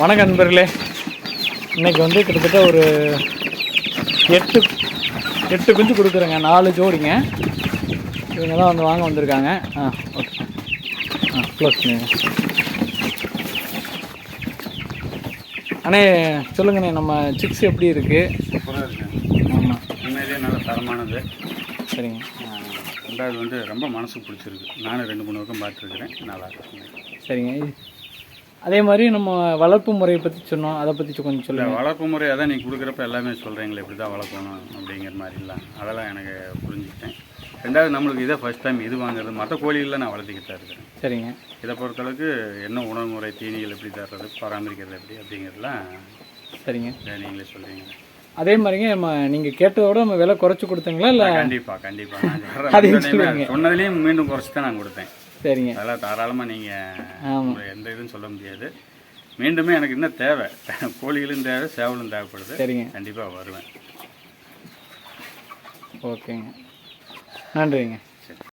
வணக்கம் நண்பர்களே. இன்னைக்கு வந்து கிட்டத்தட்ட ஒரு எட்டு எட்டு குஞ்சு கொடுக்குறேங்க. நாலு ஜோடிங்க. இவங்க தான் வந்து வாங்க வந்திருக்காங்க. ஆ ஓகே. ஆ க்ளோஸ் பண்ணுங்க அண்ணே சொல்லுங்கண்ணே நம்ம சிக்ஸ் எப்படி இருக்குது ஆமாம் உண்மையிலேயே நல்ல தரமானது. சரிங்க. ரெண்டாவது வந்து ரொம்ப மனசுக்கு பிடிச்சிருக்கு. நானும் ரெண்டு மூணு பக்கம் பார்த்துருக்குறேன். நல்லா சரிங்க. அதே மாதிரி நம்ம வளர்ப்பு முறையை பற்றி சொன்னோம். அதை பற்றி கொஞ்சம் சொல்லுங்கள் வளர்ப்பு முறை அதான் நீங்கள் கொடுக்குறப்ப எல்லாமே சொல்கிறீங்களே இப்படி தான் வளர்க்கணும் அப்படிங்கிற மாதிரிலாம். அதெல்லாம் எனக்கு புரிஞ்சுக்கிட்டேன். ரெண்டாவது நம்மளுக்கு இதே ஃபஸ்ட் டைம் இது வாங்குறது மற்ற கோழிகளில் நான் வளர்த்திக்கிட்டு தான் இருக்கிறேன். சரிங்க. இதை பொறுத்தளவுக்கு என்ன உணவு முறை தீனிகள் எப்படி தர்றது பராமரிக்கிறது எப்படி அப்படிங்கிறதுலாம் சரிங்க. நீங்களே சொல்கிறீங்க அதே மாதிரிங்க நம்ம நீங்கள் கேட்டதோட நம்ம விலை குறைச்சி கொடுத்தீங்களா இல்லை? கண்டிப்பாக கண்டிப்பாக. சொன்னதுலேயும் மீண்டும் குறைச்சி தான் நான் கொடுத்தேன். சரிங்க. அதெல்லாம் தாராளமாக நீங்கள் எந்த இதுவும் சொல்ல முடியாது. மீண்டுமே எனக்கு இன்னும் தேவை. கோழிகளும் தேவை சேவலும் தேவைப்படுது. சரிங்க. கண்டிப்பாக வருவேன். ஓகேங்க. நன்றிங்க.